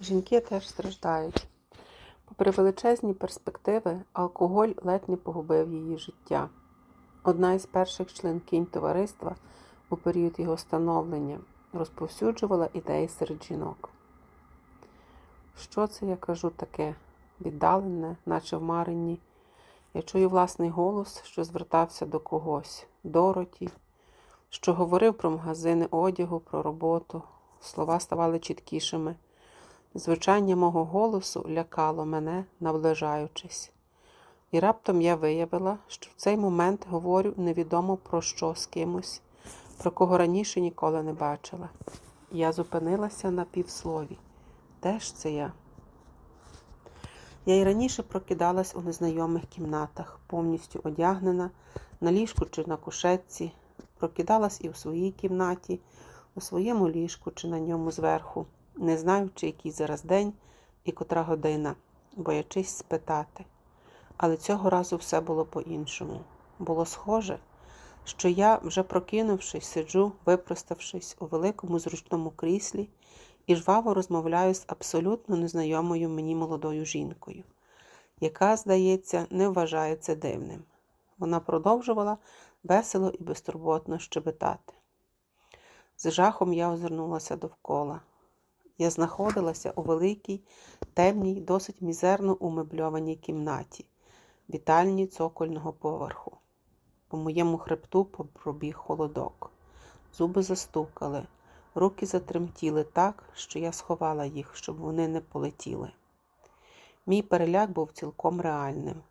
Жінки теж страждають. Попри величезні перспективи, алкоголь ледь не погубив її життя. Одна із перших членкинь товариства у період його становлення розповсюджувала ідеї серед жінок. Що це я кажу таке? Віддалене, наче в марині. Я чую власний голос, що звертався до когось, Дороті, що говорив про магазини одягу, про роботу. Слова ставали чіткішими. Звучання мого голосу лякало мене, наближаючись. І раптом я виявила, що в цей момент говорю невідомо про що з кимось, про кого раніше ніколи не бачила. Я зупинилася на півслові. Де ж це я? Я й раніше прокидалась у незнайомих кімнатах, повністю одягнена, на ліжку чи на кушетці, прокидалась і в своїй кімнаті, у своєму ліжку чи на ньому зверху, не знаючи, який зараз день і котра година, боячись спитати. Але цього разу все було по-іншому. Було схоже, що я, вже прокинувшись, сиджу, випроставшись у великому зручному кріслі і жваво розмовляю з абсолютно незнайомою мені молодою жінкою, яка, здається, не вважає це дивним. Вона продовжувала весело і безтурботно щебетати. З жахом я озирнулася довкола. Я знаходилася у великій, темній, досить мізерно умебльованій кімнаті, вітальні цокольного поверху. По моєму хребту пробіг холодок. Зуби застукали, руки затремтіли так, що я сховала їх, щоб вони не полетіли. Мій переляк був цілком реальним,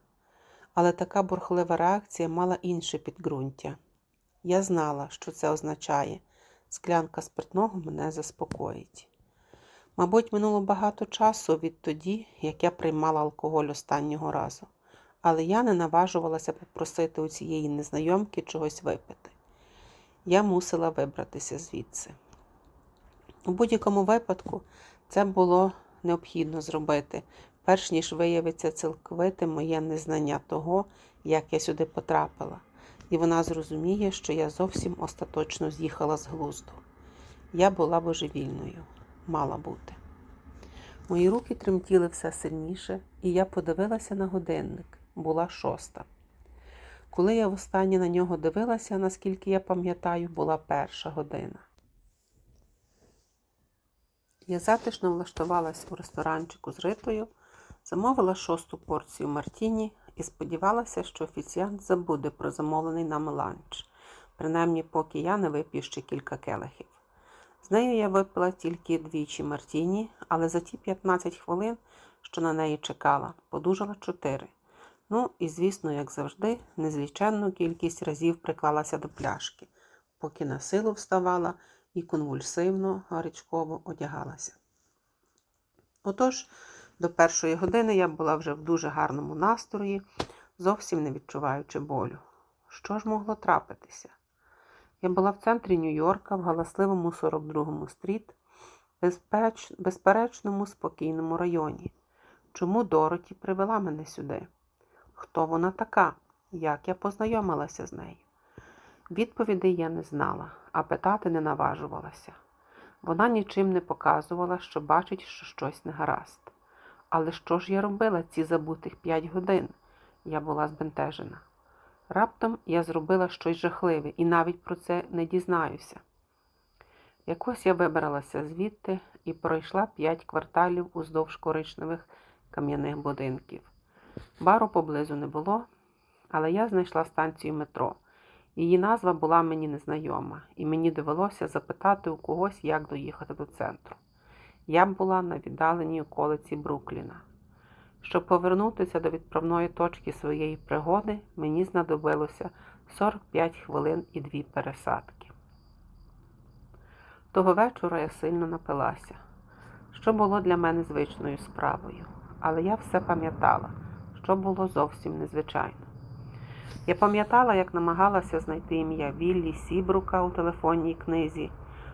але така бурхлива реакція мала інше підґрунтя. Я знала, що це означає склянка спиртного мене заспокоїть. Мабуть, минуло багато часу відтоді, як я приймала алкоголь останнього разу, але я не наважувалася попросити у цієї незнайомки чогось випити. Я мусила вибратися звідси. У будь-якому випадку це було необхідно зробити, перш ніж виявиться цілковите моє незнання того, як я сюди потрапила, і вона зрозуміє, що я зовсім остаточно з'їхала з глузду. Я була божевільною, мала бути. Мої руки тремтіли все сильніше, і я подивилася на годинник. Була шоста. Коли я востаннє на нього дивилася, наскільки я пам'ятаю, була перша година. Я затишно влаштувалась у ресторанчику з ритою, замовила шосту порцію Мартіні і сподівалася, що офіціант забуде про замовлений нами ланч, принаймні, поки я не вип'ю ще кілька келихів. З нею я випила тільки двічі Мартіні, але за ті 15 хвилин, що на неї чекала, подужала чотири. Ну і, звісно, як завжди, незліченну кількість разів приклалася до пляшки, поки на силу вставала і конвульсивно, гарячково одягалася. Отож, до першої години я була вже в дуже гарному настрої, зовсім не відчуваючи болю. Що ж могло трапитися? Я була в центрі Нью-Йорка, в галасливому 42-му стріт, безпеч... безперечному, спокійному районі. Чому Дороті привела мене сюди? Хто вона така? Як я познайомилася з нею? Відповідей я не знала, а питати не наважувалася. Вона нічим не показувала, що бачить, що щось не гаразд. Але що ж я робила ці забутих п'ять годин? Я була збентежена. Раптом я зробила щось жахливе і навіть про це не дізнаюся. Якось я вибралася звідти і пройшла п'ять кварталів уздовж коричневих кам'яних будинків. Бару поблизу не було, але я знайшла станцію метро. Її назва була мені незнайома, і мені довелося запитати у когось, як доїхати до центру. Я була на віддаленій околиці Брукліна. Щоб повернутися до відправної точки своєї пригоди, мені знадобилося 45 хвилин і дві пересадки. Того вечора я сильно напилася, що було для мене звичною справою, але я все пам'ятала, що було зовсім незвичайно. Я пам'ятала, як намагалася знайти ім'я Віллі Сібрука у телефонній книзі,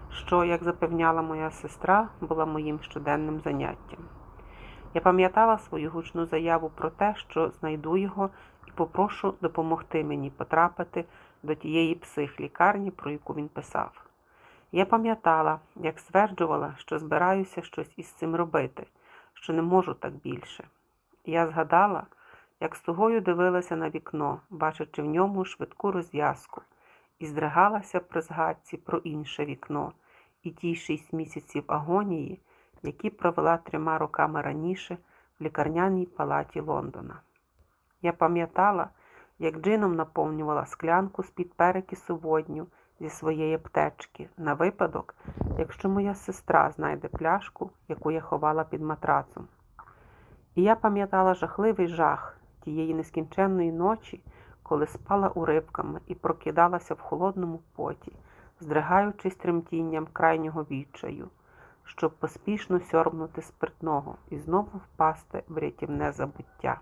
що, як запевняла моя сестра, була моїм щоденним заняттям. Я пам'ятала свою гучну заяву про те, що знайду його і попрошу допомогти мені потрапити до тієї психлікарні, про яку він писав. Я пам'ятала, як стверджувала, що збираюся щось із цим робити, що не можу так більше. Я згадала, як з тугою дивилася на вікно, бачачи в ньому швидку розв'язку, і здригалася при згадці про інше вікно і ті шість місяців агонії, які провела трьома роками раніше в лікарняній палаті Лондона. Я пам'ятала, як джином наповнювала склянку з-під перекису водню зі своєї аптечки на випадок, якщо моя сестра знайде пляшку, яку я ховала під матрацом. І я пам'ятала жахливий жах тієї нескінченної ночі, коли спала уривками і прокидалася в холодному поті, здригаючись тремтінням крайнього відчаю, щоб поспішно сьорбнути спиртного і знову впасти в рятівне забуття.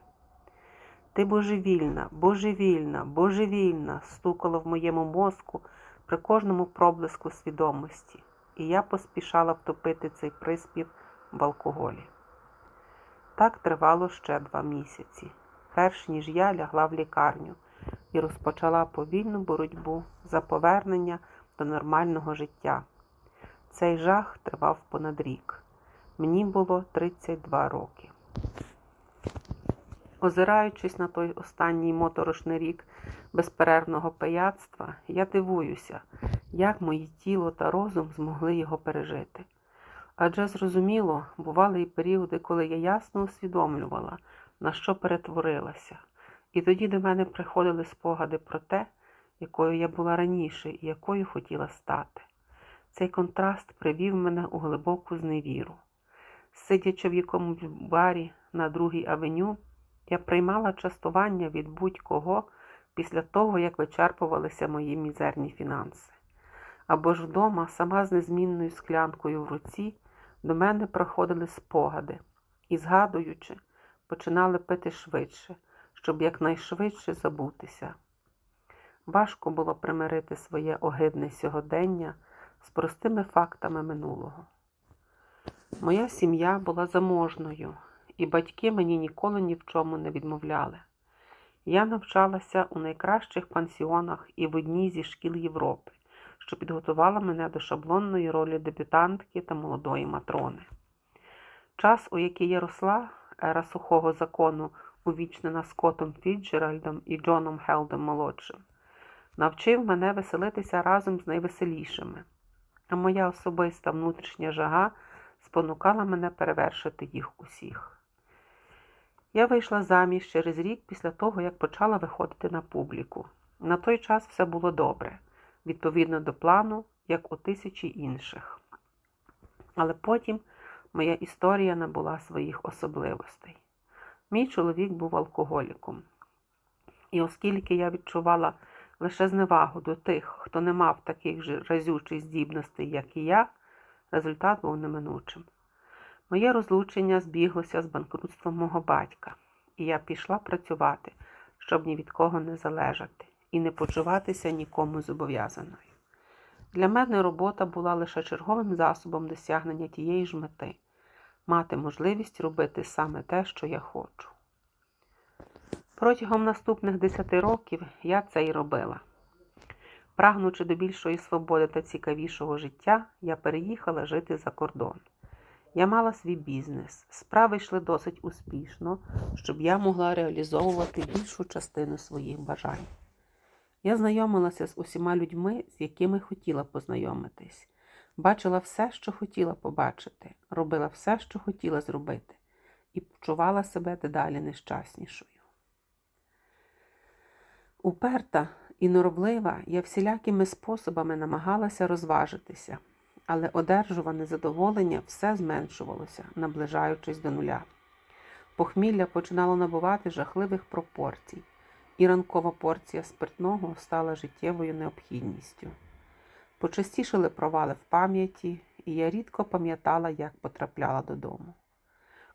Ти божевільна, божевільна, божевільна, стукало в моєму мозку при кожному проблиску свідомості, і я поспішала втопити цей приспів в алкоголі. Так тривало ще два місяці, перш ніж я лягла в лікарню і розпочала повільну боротьбу за повернення до нормального життя. Цей жах тривав понад рік. Мені було 32 роки. Озираючись на той останній моторошний рік безперервного пияцтва, я дивуюся, як моє тіло та розум змогли його пережити. Адже зрозуміло, бували і періоди, коли я ясно усвідомлювала, на що перетворилася, і тоді до мене приходили спогади про те, якою я була раніше і якою хотіла стати. Цей контраст привів мене у глибоку зневіру. Сидячи в якомусь барі на другій авеню, я приймала частування від будь-кого після того, як вичерпувалися мої мізерні фінанси. Або ж вдома, сама з незмінною склянкою в руці, до мене проходили спогади і, згадуючи, починали пити швидше, щоб якнайшвидше забутися. Важко було примирити своє огидне сьогодення з простими фактами минулого. Моя сім'я була заможною, і батьки мені ніколи ні в чому не відмовляли. Я навчалася у найкращих пансіонах і в одній зі шкіл Європи, що підготувала мене до шаблонної ролі дебютантки та молодої матрони. Час, у який я росла, ера сухого закону, увічнена Скоттом Фіджеральдом і Джоном Хелдом молодшим, навчив мене веселитися разом з найвеселішими, а моя особиста внутрішня жага спонукала мене перевершити їх усіх. Я вийшла заміж через рік після того, як почала виходити на публіку. На той час все було добре, відповідно до плану, як у тисячі інших. Але потім моя історія набула своїх особливостей. Мій чоловік був алкоголіком. І оскільки я відчувала лише зневагу до тих, хто не мав таких же разючих здібностей, як і я, результат був неминучим. Моє розлучення збіглося з банкрутством мого батька, і я пішла працювати, щоб ні від кого не залежати і не почуватися нікому зобов'язаною. Для мене робота була лише черговим засобом досягнення тієї ж мети мати можливість робити саме те, що я хочу. Протягом наступних десяти років я це й робила. Прагнучи до більшої свободи та цікавішого життя, я переїхала жити за кордон. Я мала свій бізнес, справи йшли досить успішно, щоб я могла реалізовувати більшу частину своїх бажань. Я знайомилася з усіма людьми, з якими хотіла познайомитись, бачила все, що хотіла побачити, робила все, що хотіла зробити, і почувала себе дедалі нещаснішою. Уперта і нороблива я всілякими способами намагалася розважитися, але одержуване задоволення все зменшувалося, наближаючись до нуля. Похмілля починало набувати жахливих пропорцій, і ранкова порція спиртного стала життєвою необхідністю. Почастішили провали в пам'яті, і я рідко пам'ятала, як потрапляла додому.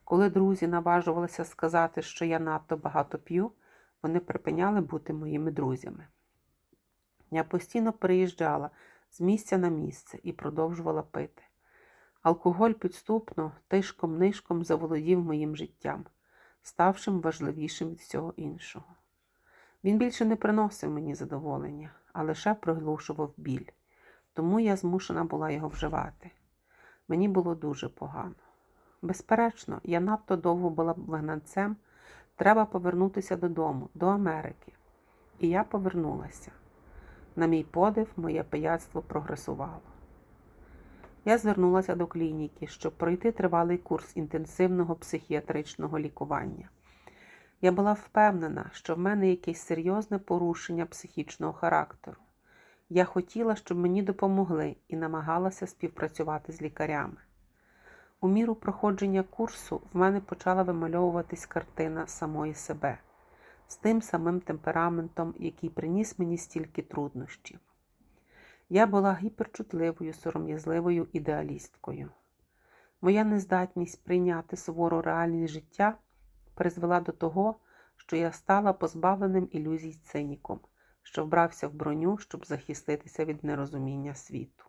Коли друзі наважувалися сказати, що я надто багато п'ю, вони припиняли бути моїми друзями. Я постійно переїжджала з місця на місце і продовжувала пити. Алкоголь підступно, тишком-нишком заволодів моїм життям, ставшим важливішим від всього іншого. Він більше не приносив мені задоволення, а лише приглушував біль. тому я змушена була його вживати. Мені було дуже погано. Безперечно, я надто довго була вигнанцем. Треба повернутися додому, до Америки. І я повернулася. На мій подив, моє пияцтво прогресувало. Я звернулася до клініки, щоб пройти тривалий курс інтенсивного психіатричного лікування. Я була впевнена, що в мене якесь серйозне порушення психічного характеру. Я хотіла, щоб мені допомогли і намагалася співпрацювати з лікарями. У міру проходження курсу в мене почала вимальовуватись картина самої себе з тим самим темпераментом, який приніс мені стільки труднощів. Я була гіперчутливою, сором'язливою ідеалісткою. Моя нездатність прийняти сувору реальність життя призвела до того, що я стала позбавленим ілюзій циніком, що вбрався в броню, щоб захиститися від нерозуміння світу.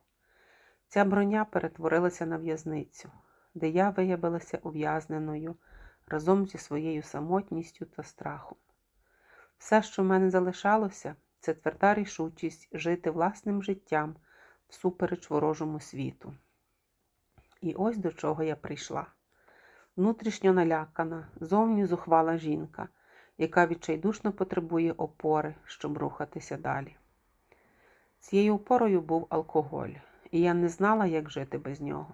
Ця броня перетворилася на в'язницю, де я виявилася ув'язненою разом зі своєю самотністю та страхом. Все, що в мене залишалося, це тверда рішучість жити власним життям всупереч ворожому світу. І ось до чого я прийшла. Внутрішньо налякана, зовні зухвала жінка, яка відчайдушно потребує опори, щоб рухатися далі. Цією опорою був алкоголь, і я не знала, як жити без нього.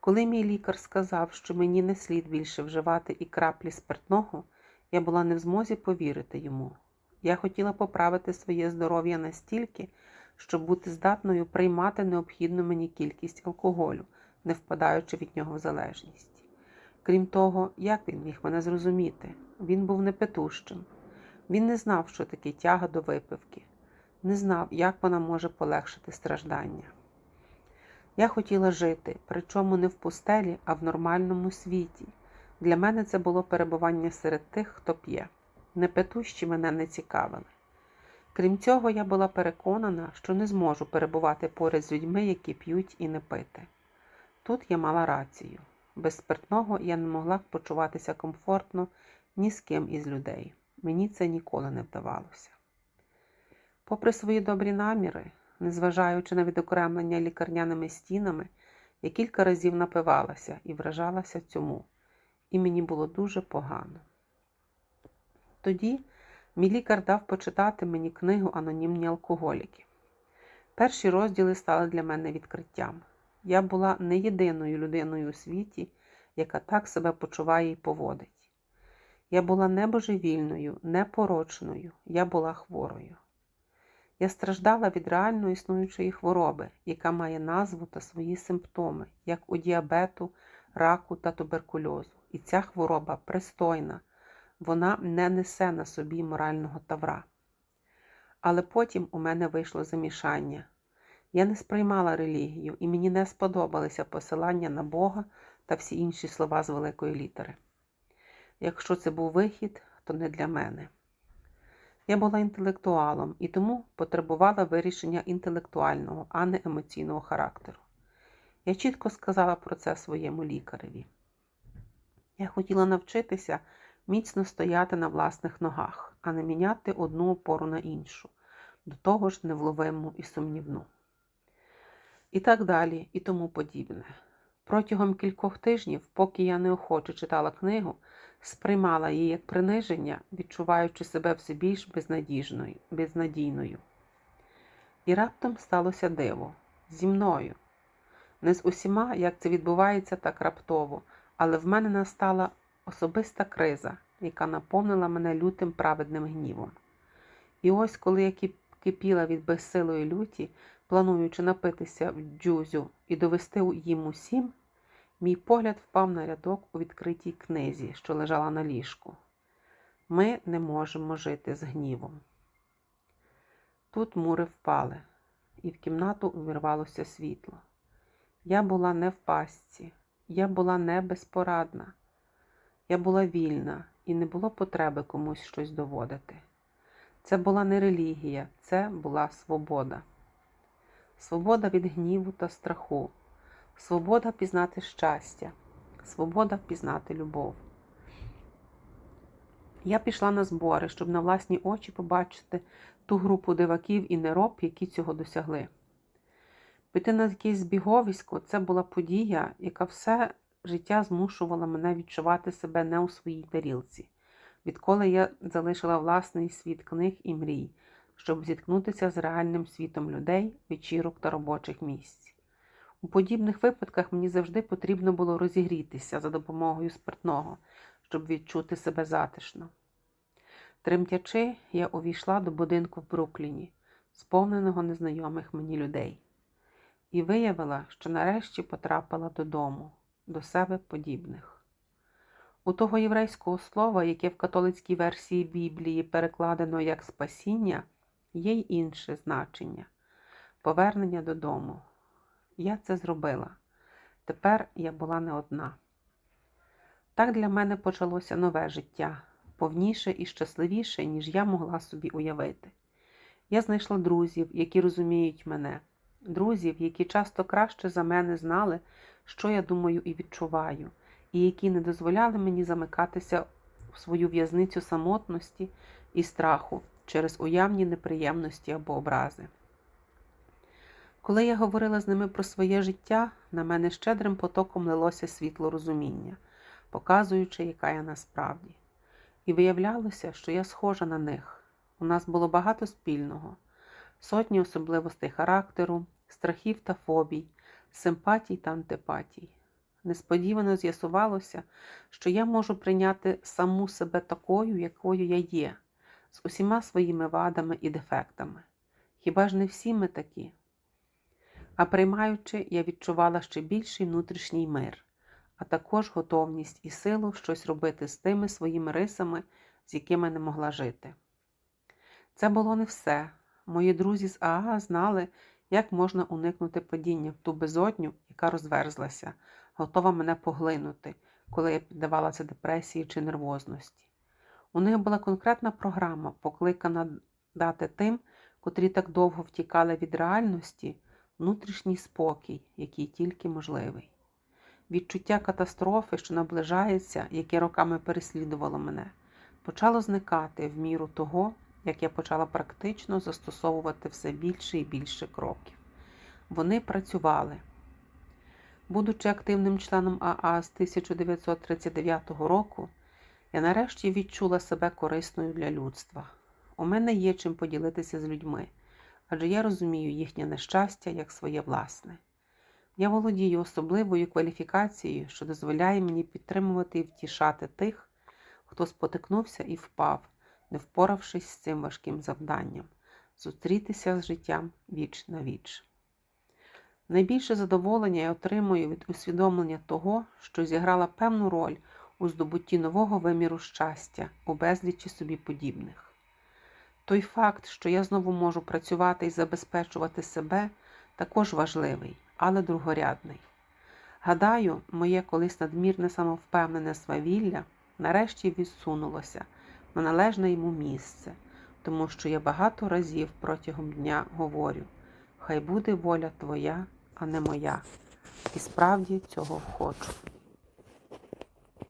Коли мій лікар сказав, що мені не слід більше вживати і краплі спиртного, я була не в змозі повірити йому. Я хотіла поправити своє здоров'я настільки, щоб бути здатною приймати необхідну мені кількість алкоголю, не впадаючи від нього в залежність. Крім того, як він міг мене зрозуміти? Він був непетущим. Він не знав, що таке тяга до випивки, не знав, як вона може полегшити страждання. Я хотіла жити, причому не в пустелі, а в нормальному світі. Для мене це було перебування серед тих, хто п'є. Непетущі мене не цікавили. Крім цього, я була переконана, що не зможу перебувати поряд з людьми, які п'ють і не пити. Тут я мала рацію. Без спиртного я не могла почуватися комфортно ні з ким із людей. Мені це ніколи не вдавалося. Попри свої добрі наміри, незважаючи на відокремлення лікарняними стінами, я кілька разів напивалася і вражалася цьому, і мені було дуже погано. Тоді мій лікар дав почитати мені книгу Анонімні алкоголіки. Перші розділи стали для мене відкриттям. Я була не єдиною людиною у світі, яка так себе почуває і поводить. Я була не божевільною, не порочною, я була хворою. Я страждала від реально існуючої хвороби, яка має назву та свої симптоми, як у діабету, раку та туберкульозу. І ця хвороба пристойна, вона не несе на собі морального тавра. Але потім у мене вийшло замішання. Я не сприймала релігію, і мені не сподобалися посилання на Бога та всі інші слова з великої літери. Якщо це був вихід, то не для мене. Я була інтелектуалом і тому потребувала вирішення інтелектуального, а не емоційного характеру. Я чітко сказала про це своєму лікареві. Я хотіла навчитися міцно стояти на власних ногах, а не міняти одну опору на іншу, до того ж невловиму і сумнівну. І так далі, і тому подібне. Протягом кількох тижнів, поки я неохоче читала книгу, сприймала її як приниження, відчуваючи себе все більш безнадіжною, безнадійною. І раптом сталося диво зі мною. Не з усіма, як це відбувається так раптово, але в мене настала особиста криза, яка наповнила мене лютим праведним гнівом. І ось, коли я кипіла від безсилої люті, плануючи напитися в джузю і довести їм усім, мій погляд впав на рядок у відкритій книзі, що лежала на ліжку. Ми не можемо жити з гнівом. Тут мури впали, і в кімнату увірвалося світло. Я була не в пастці, я була не безпорадна, я була вільна і не було потреби комусь щось доводити. Це була не релігія, це була свобода. Свобода від гніву та страху, свобода пізнати щастя, свобода пізнати любов. Я пішла на збори, щоб на власні очі побачити ту групу диваків і нероб, які цього досягли. Піти на якесь збіговисько це була подія, яка все життя змушувала мене відчувати себе не у своїй тарілці, відколи я залишила власний світ книг і мрій, щоб зіткнутися з реальним світом людей, вечірок та робочих місць. У подібних випадках мені завжди потрібно було розігрітися за допомогою спиртного, щоб відчути себе затишно. Тремтячи, я увійшла до будинку в Брукліні, сповненого незнайомих мені людей, і виявила, що нарешті потрапила додому, до себе подібних. У того єврейського слова, яке в католицькій версії Біблії перекладено як спасіння, є й інше значення повернення додому. Я це зробила. Тепер я була не одна. Так для мене почалося нове життя, повніше і щасливіше, ніж я могла собі уявити. Я знайшла друзів, які розуміють мене, друзів, які часто краще за мене знали, що я думаю і відчуваю, і які не дозволяли мені замикатися в свою в'язницю самотності і страху через уявні неприємності або образи. Коли я говорила з ними про своє життя, на мене щедрим потоком лилося світло розуміння, показуючи, яка я насправді. І виявлялося, що я схожа на них. У нас було багато спільного, сотні особливостей характеру, страхів та фобій, симпатій та антипатій. Несподівано з'ясувалося, що я можу прийняти саму себе такою, якою я є, з усіма своїми вадами і дефектами. Хіба ж не всі ми такі? А приймаючи, я відчувала ще більший внутрішній мир, а також готовність і силу щось робити з тими своїми рисами, з якими не могла жити. Це було не все. Мої друзі з АА знали, як можна уникнути падіння в ту безодню, яка розверзлася, готова мене поглинути, коли я піддавалася депресії чи нервозності. У них була конкретна програма, покликана дати тим, котрі так довго втікали від реальності, внутрішній спокій, який тільки можливий. Відчуття катастрофи, що наближається, яке роками переслідувало мене, почало зникати в міру того, як я почала практично застосовувати все більше і більше кроків. Вони працювали. Будучи активним членом АА з 1939 року, я нарешті відчула себе корисною для людства. У мене є чим поділитися з людьми, адже я розумію їхнє нещастя як своє власне. Я володію особливою кваліфікацією, що дозволяє мені підтримувати і втішати тих, хто спотикнувся і впав, не впоравшись з цим важким завданням зустрітися з життям віч на віч. Найбільше задоволення я отримую від усвідомлення того, що зіграла певну роль у здобутті нового виміру щастя у безлічі собі подібних. Той факт, що я знову можу працювати і забезпечувати себе, також важливий, але другорядний. Гадаю, моє колись надмірне самовпевнене свавілля нарешті відсунулося на належне йому місце, тому що я багато разів протягом дня говорю: хай буде воля твоя, а не моя, і справді цього хочу.